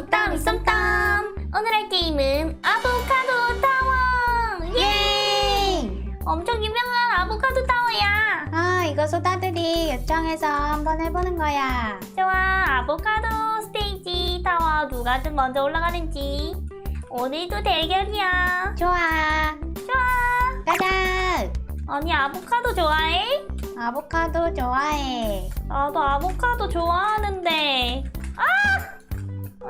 이 땀 이 썸땀 오늘 할 게임은 아보카도 타워 예 엄청 유명한 아보카도 타워야 아, 이거 소다들이 요청해서 한번 해보는 거야. 좋아 아보카도 스테이지 타워 누가 좀 먼저 올라가는지 오늘도 대결이야 좋아. 좋아 가자. 언니 아보카도 좋아해? 아보카도 좋아해. 나도 아보카도 좋아하는데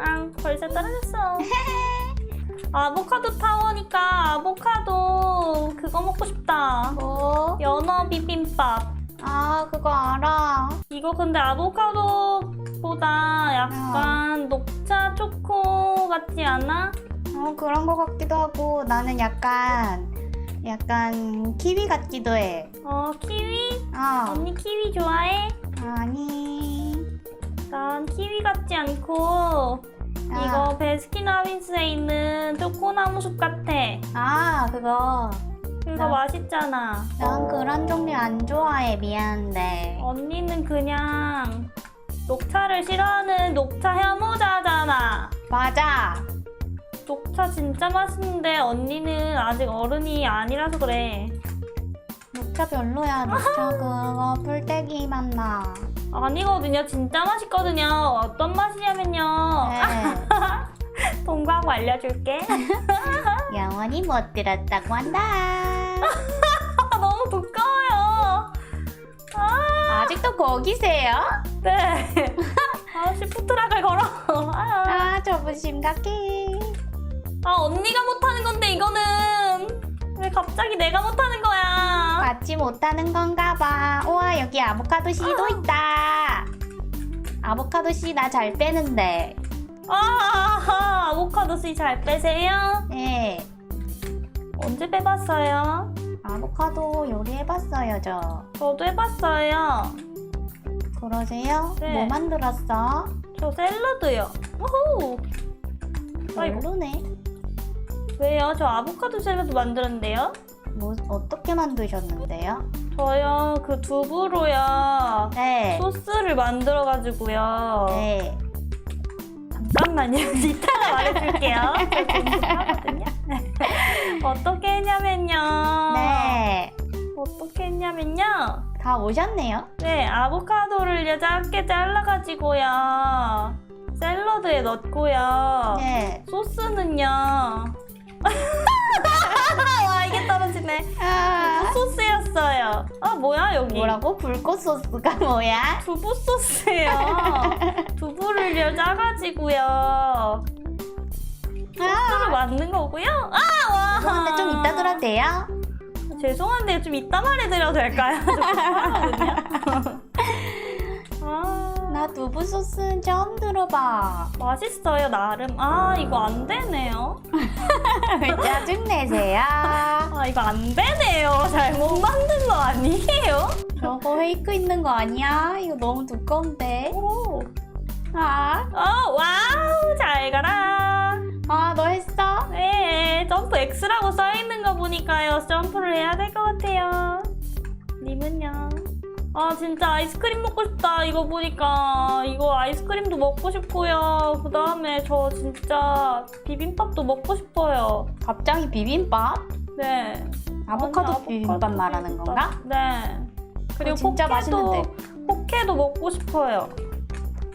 아! 아 벌써 떨어졌어 아보카도 타워니까 아보카도 그거 먹고 싶다 뭐? 연어 비빔밥 아, 그거 알아. 이거 근데 아보카도보다 약간 녹차 초코 같지 않아? 어, 그런 거 같기도 하고 나는 약간 약간 키위 같기도 해. 어 키위? 어. 언니 키위 좋아해? 아니. 난 키위 같지 않고 아. 이거 베스킨라빈스에 있는 초코나무 숲 같아 아, 그거. 이거 나- 맛있잖아. 난 그런 종류 안 좋아해. 미안한데. 언니는 그냥 녹차를 싫어하는 녹차 혐오자잖아. 맞아. 녹차 진짜 맛있는데 언니는 아직 어른이 아니라서 그래. 녹차 별로야. 녹차 그거 풀떼기 맛 나. 아니거든요. 진짜 맛있거든요. 어떤 맛이냐면요. 네. 동과하고 알려줄게. 영원히 못 들었다고 한다. 아, 너무 두꺼워요. 아, 아직도 거기세요? 네. 아, 시프트락을 걸어. 아, 아, 저분 심각해. 아, 언니가 못하는 건데 이거는 왜 갑자기 내가 못하는 거야? 받지 못하는 건가 봐. 우와, 여기 아보카도 씨도 있다. 아보카도 씨 나 잘 빼는데. 아, 아보카도 씨 잘 빼세요? 네. 언제 빼봤어요? 아보카도 요리해봤어요, 저. 저도 해봤어요. 그러세요? 네. 뭐 만들었어? 저 샐러드요. 오호! 아이고. 별로네. 왜요? 저 아보카도 샐러드 만들었는데요? 뭐, 어떻게 만드셨는데요? 저요, 그 두부로요. 네. 소스를 만들어가지고요. 네. 잠깐만요. 이따가 말해줄게요. 저 공부하거든요. 어떻게 했냐면요. 네. 어떻게 했냐면요. 다 오셨네요. 네, 아보카도를 작게 잘라가지고요. 샐러드에 넣고요. 네. 소스는요. 와, 이게 떨어지네. 아, 소스였어요. 아, 뭐야, 여기. 뭐라고? 불꽃 소스가 뭐야? 두부 소스예요. 두부를 짜가지고요. 소스를 만든 거고요. 아, 와. 근데 좀 이따 들어도 돼요? 죄송한데 좀 이따 말해드려도 될까요? 불편하거든요. 아, 나 두부 소스는 처음 들어봐. 맛있어요, 나름. 아, 이거 안 되네요. 왜 짜증내세요? 아, 이거 안 되네요. 잘못 만든 거 아니에요? 저거 페이크 있는 거 아니야? 이거 너무 두꺼운데. 오. 아, 어, 와우, 잘 가라. 아, 너 했어? 네, 점프 X라고 써있는 거 보니까요. 점프를 해야 될 것 같아요. 님은요? 아, 진짜 아이스크림 먹고 싶다. 이거 보니까. 이거 아이스크림도 먹고 싶고요. 그 다음에 저 진짜 비빔밥도 먹고 싶어요. 갑자기 비빔밥? 네. 아보카도 아니, 비빔밥 아보카도 말하는 비빔밥. 건가? 네. 그리고 그거 진짜 포케도, 맛있는데. 포케도 먹고 싶어요.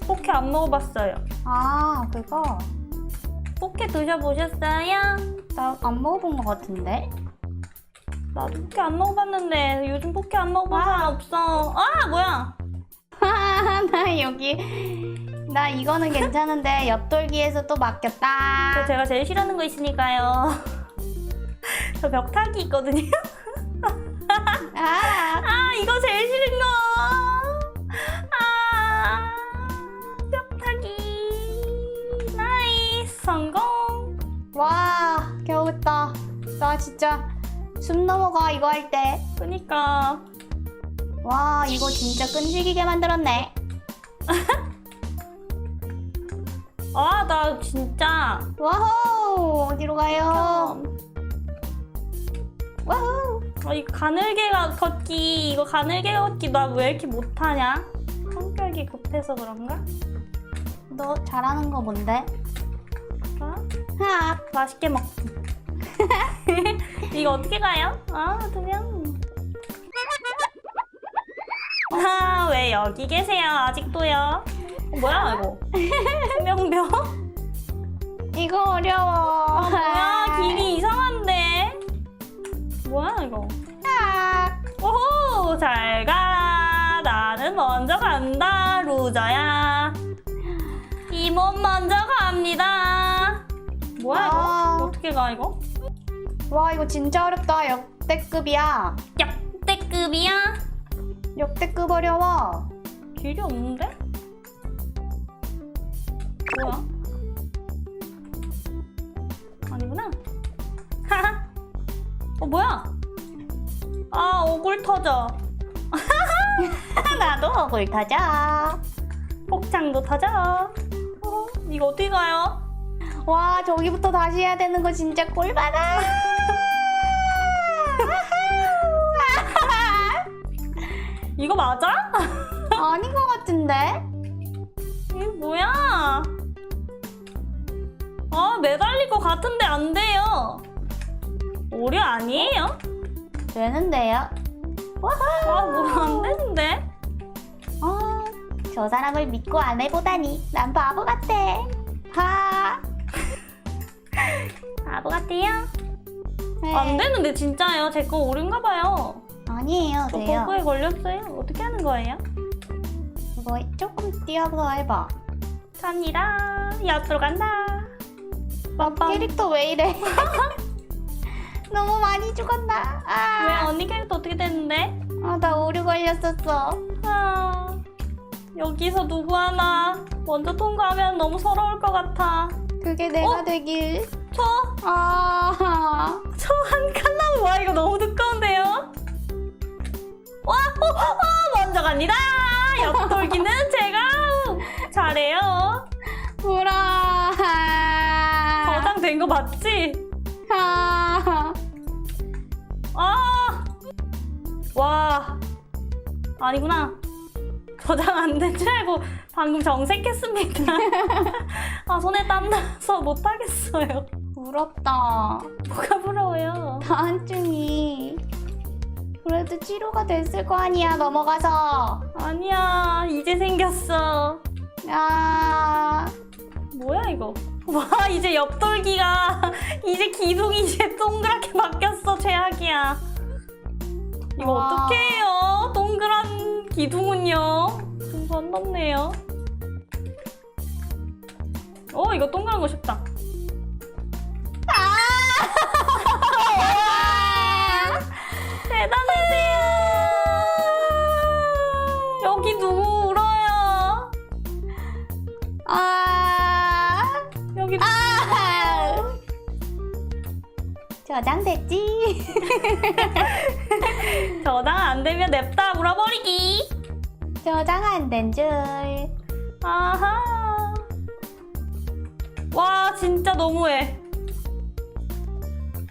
포케 안 먹어봤어요. 아, 그거 포케 드셔보셨어요? 나 안 먹어본 것 같은데. 나도 포케 안 먹어봤는데 요즘 포케 안 먹어본 사람 없어. 아 뭐야? 나 여기 나 이거는 괜찮은데 옆돌기에서 또 저 맡겼다. 제가 제일 싫어하는 거 있으니까요. 저 벽타기 있거든요. 아, 아 이거 제일 싫은 거. 아 벽타기. 나이스 성공. 와, 겨우 했다. 나 진짜 숨 넘어가 이거 할 때. 그니까 와, 이거 진짜 끈질기게 만들었네. 아 나 진짜 와호, 어디로 가요? 와호. 아, 이 가늘게 가 걷기 이거 가늘게 걷기 나 왜 이렇게 못하냐? 성격이 급해서 그런가? 너 잘하는 거 뭔데? 아, 하. 맛있게 먹기. 이거 어떻게 가요? 아, 두 명. 아, 왜 여기 계세요? 아직도요? 어, 뭐야, 이거? 투명병? 이거 어려워. 아, 뭐야, 길이 이상한데? 뭐야, 이거? 하. 오호, 잘 가. 나는 먼저 간다, 루저야. 이 몸 먼저 갑니다. 뭐야, 이거? 아. 어떻게 가, 이거? 와 이거 진짜 어렵다. 역대급이야. 역대급이야? 역대급 어려워. 길이 없는데? 뭐야? 아니구나. 하하. 어 뭐야? 아 오굴 터져. 나도 억울 타자. 폭장도 터져. 어, 이거 어떻게 가요? 와 저기부터 다시 해야 되는 거 진짜 꼴받아. 이거 맞아? 아닌 것 같은데? 이게 뭐야? 아 매달릴 것 같은데 안 돼요. 오류 아니에요? 되는데요? 아뭐안 되는데? 어, 저 사람을 믿고 안 해보다니 난 바보 같아. 하. 바보 같아요? 네. 안 되는데 진짜요? 제 거 오류인가 봐요. 아니에요, 저 돼요. 버그에 걸렸어요. 어떻게 하는 거예요? 이거 조금 뛰어서 해봐. 갑니다. 옆으로 간다. 빰빰. 캐릭터 왜 이래? 너무 많이 죽었나? 왜 아, 언니 캐릭터 어떻게 됐는데? 아, 나 오류 걸렸었어. 아, 여기서 누구 하나 먼저 통과하면 너무 서러울 것 같아. 그게 내가 어? 되길. 저, 아, 저 한 칸나무 와 이거 너무 두꺼운데요? 와, 어, 어, 먼저 갑니다. 옆돌기는 제가 잘해요. 보라. 저장된 거 맞지? 아, 아! 와. 아니구나. 저장 안 된 줄 알고 방금 정색했습니다. 아, 손에 땀 나서 못하겠어요. 부럽다. 뭐가 부러워요. 다한증이 그래도 치료가 됐을 거 아니야 넘어가서. 아니야, 이제 생겼어. 아, 뭐야, 이거? 와, 이제 옆돌기가, 이제 기둥이 이제 동그랗게 바뀌었어. 최악이야. 이거 와. 어떻게 해요? 동그란 기둥은요? 좀선 넘네요. 어, 이거 동그란 거 쉽다. 아! 대단하세요. 여기 누구 울어요? 아, 여기 아, 저장됐지? 저장 안 되면 냅다 물어버리기. 저장 안 된 줄. 아하. 와, 진짜 너무해.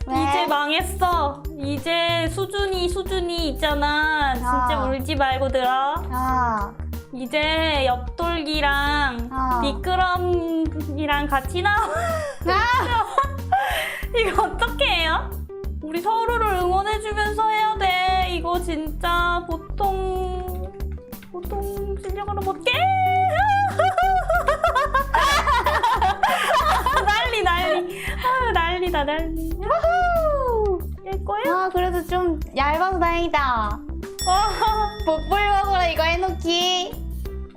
왜? 이제 망했어. 이제 수준이 수준이 있잖아. 진짜 아. 울지 말고 들어. 어, 이제 옆돌기랑 어. 미끄럼이랑 같이 나와. 아, 이거 어떻게 해요? 우리 서로를 응원해주면서 해야 돼. 이거 진짜 보통 보통 실력으로 못해. 난리 난리. 아유 난리다 난리. 우후. 일 거예요? 아, 그래도 좀 얇아서 다행이다. 와. 복불복으로 이거 해놓기.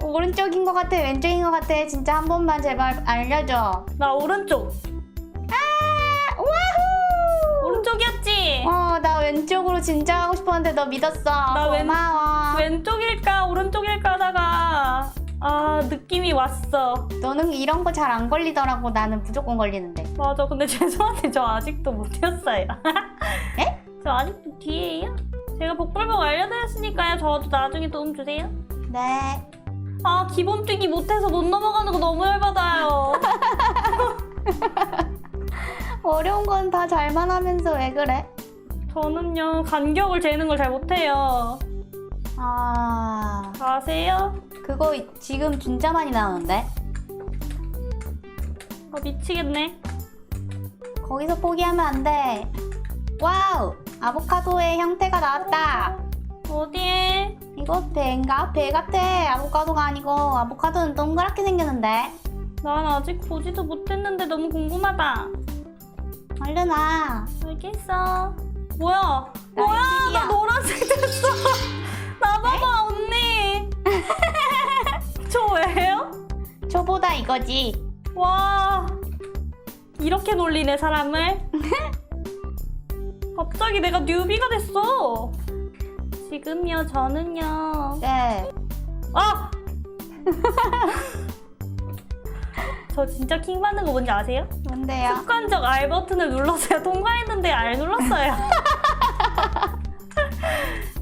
오른쪽인 것 같아, 왼쪽인 것 같아. 진짜 한 번만 제발 알려줘. 나 오른쪽. 아, 와후! 오른쪽이었지. 어, 나 왼쪽으로 진짜 하고 싶었는데 너 믿었어. 왼- 고마워. 왼쪽일까 오른쪽일까 하다가 아 느낌이 왔어. 너는 이런 거 잘 안 걸리더라고. 나는 무조건 걸리는데. 맞아. 근데 죄송한데 저 아직도 못 뛰었어요. 에? 저 아직도 뒤에요? 제가 복불복 알려드렸으니까요. 저도 나중에 도움 주세요. 네. 아 기본 뛰기 못해서 못 넘어가는 거 너무 열받아요. 어려운 건 다 잘만 하면서 왜 그래? 저는요 간격을 재는 걸 잘 못해요. 아, 아세요? 그거 지금 진짜 많이 나오는데? 미치겠네. 거기서 포기하면 안 돼. 와우! 아보카도의 형태가 나왔다. 어디에? 이거 배인가? 배 같아. 아보카도가 아니고 아보카도는 동그랗게 생겼는데. 난 아직 보지도 못했는데 너무 궁금하다. 얼른 와. 알겠어. 뭐야? 나 뭐야? 초보다 이거지. 와 이렇게 놀리네 사람을. 갑자기 내가 뉴비가 됐어. 지금요 저는요. 네. 아! 저 진짜 킹 받는 거 뭔지 아세요? 뭔데요? 습관적 R 버튼을 눌렀어요. 통과했는데 R 눌렀어요.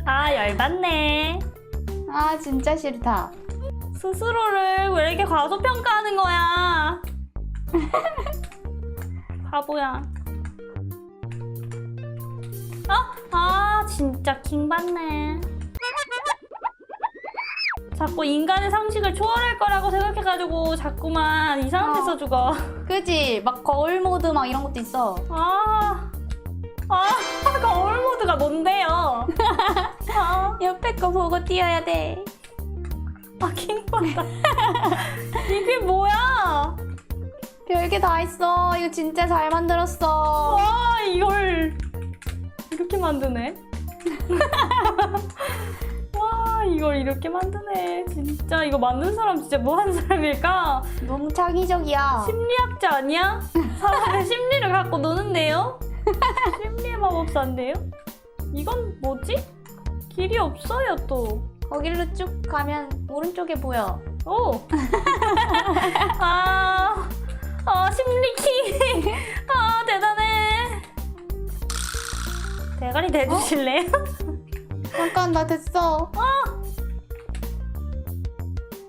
아 열받네. 아 진짜 싫다. 스스로를 왜 이렇게 과소평가하는 거야? 바보야. 아, 아 진짜 킹 받네. 자꾸 인간의 상식을 초월할 거라고 생각해가지고 자꾸만 이상한 데 어. 써주고. 그지? 막 거울 모드 막 이런 것도 있어. 아, 아, 거울 모드가 뭔데요? 아, 옆에 거 보고 뛰어야 돼. 아, 킹받다. 이게 뭐야? 별게 다 있어. 이거 진짜 잘 만들었어. 와, 이걸 이렇게 만드네. 와, 이걸 이렇게 만드네. 진짜 이거 만든 사람 진짜 뭐 하는 사람일까? 너무 창의적이야. 심리학자 아니야? 사람의 심리를 갖고 노는데요? 심리의 마법사인데요? 이건 뭐지? 길이 없어요, 또. 거기로 쭉 가면 오른쪽에 보여. 오! 아, 아, 심리키! 아, 대단해! 대가리 대주실래요? 잠깐 나 됐어.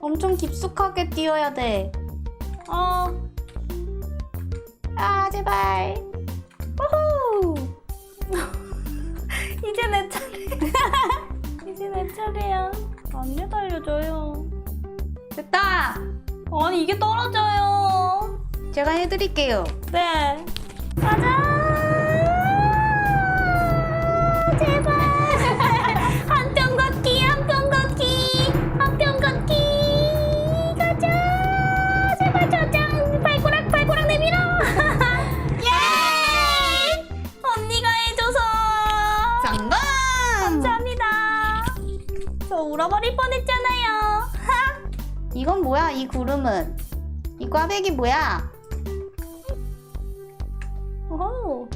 엄청 깊숙하게 뛰어야 돼. 어, 아 제발. 우후. 이제 내 차례. 차례야. 안 매달려줘요. 됐다. 아니, 이게 떨어져요. 제가 해드릴게요. 네. 가자! 이건 뭐야? 이 구름은? 이 꽈배기 뭐야? 오.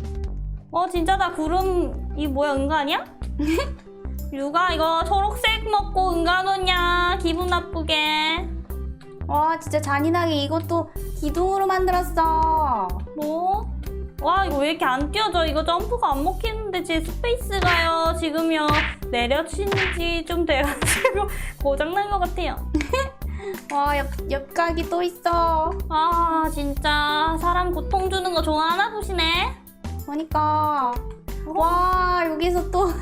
어 진짜 나 구름 이 뭐야 은간이야? 유가 이거 초록색 먹고 은간 오냐 기분 나쁘게 와 진짜 잔인하게 이것도 기둥으로 만들었어. 뭐? 와 이거 왜 이렇게 안 뛰어져 이거 점프가 안 먹히는데 제 스페이스가요 지금요 내려치는지 좀 돼가지고 고장난 것 같아요 와 옆, 옆각이 또 있어. 아 진짜. 사람 고통 주는 거 좋아하나 보시네. 보니까. 와 여기서 또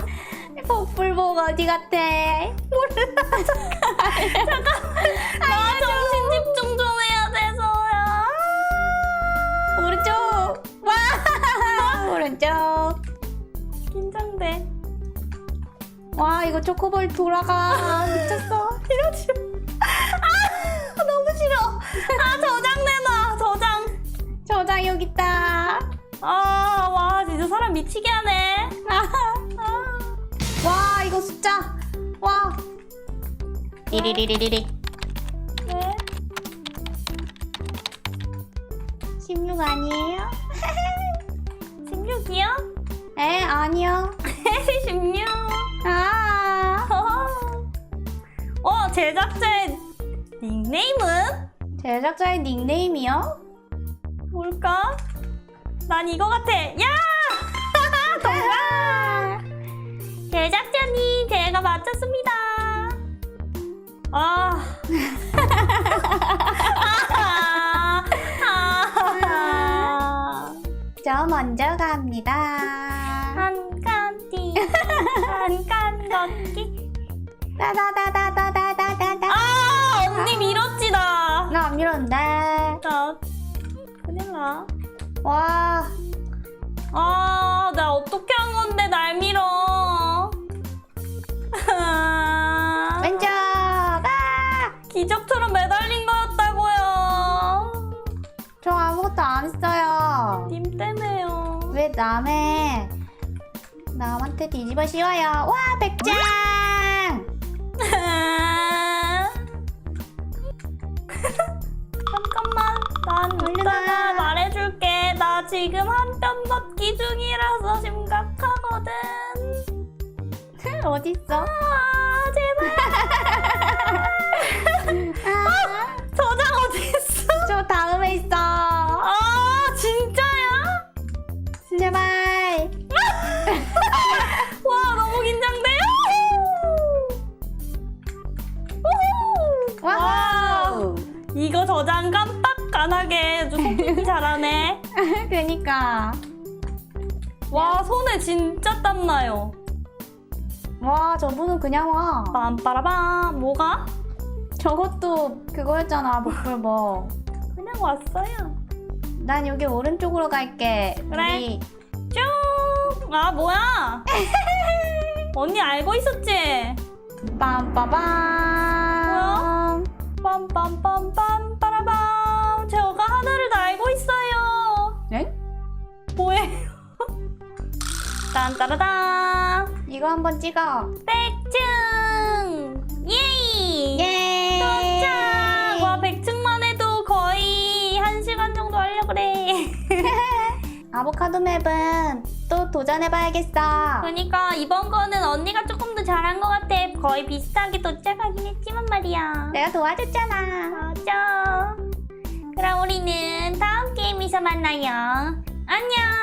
버플복 어디 같아? 나 정신 집중 좀 해야 돼서요. 오른쪽. 와. 오른쪽. 긴장돼. 와 이거 초코볼 돌아가. 미쳤어. 이러지 아 아 저장 내놔 저장. 저장 여기 있다. 아 와 진짜 사람 미치게 하네. 와 이거 숫자 와. 리리리리리리 네 16 아니에요? 16이요? 에 아니요. 16 아. 어 제작자의 닉네임은 제작자의 닉네임이요? 뭘까? 난 이거 같아 야 아, 제작자님 제가 맞췄습니다 아 아. 저 먼저 갑니다. 한칸 뛰, 한칸 걷기. 따다다다다다다다다. 아, 언니 밀었지 나. 나안 밀었는데. 나 큰일 나. 와, 아, 나 어떻게 한 건데 날 밀어. 왼쪽. 아! 기적처럼 매달린 거였다고요. 저 아무것도 안 했어요. 님 때문에요. 왜 남의 남한테 뒤집어 씌워요? 와, 백장! 난 이따가 와. 말해줄게. 나 지금 한뼘 벗기 중이라서 심각하거든. 어딨어? 아, 안 하게 손톱이 잘하네. 그니까. 와, 손에 진짜 땀나요. 와, 저분은 그냥 와. 빰빠라밤. 뭐가? 저것도 그거였잖아, 목불복. 그냥 왔어요. 난 여기 오른쪽으로 갈게. 그래. 우리 쭉. 아, 뭐야? 언니 알고 있었지? 빰빠밤. 빰빰빰빰 빠라밤. 딴따라단. 이거 한번 찍어. 백층! 예이! 예. 도착! 와, 백층만 해도 거의 한 시간 정도 하려고 그래. 아보카도 맵은 또 도전해봐야겠어. 그러니까 이번 거는 언니가 조금 더 잘한 것 같아. 거의 비슷하게 도착하긴 했지만 말이야. 내가 도와줬잖아. 맞아. 그럼 우리는 다음 게임에서 만나요. 안녕!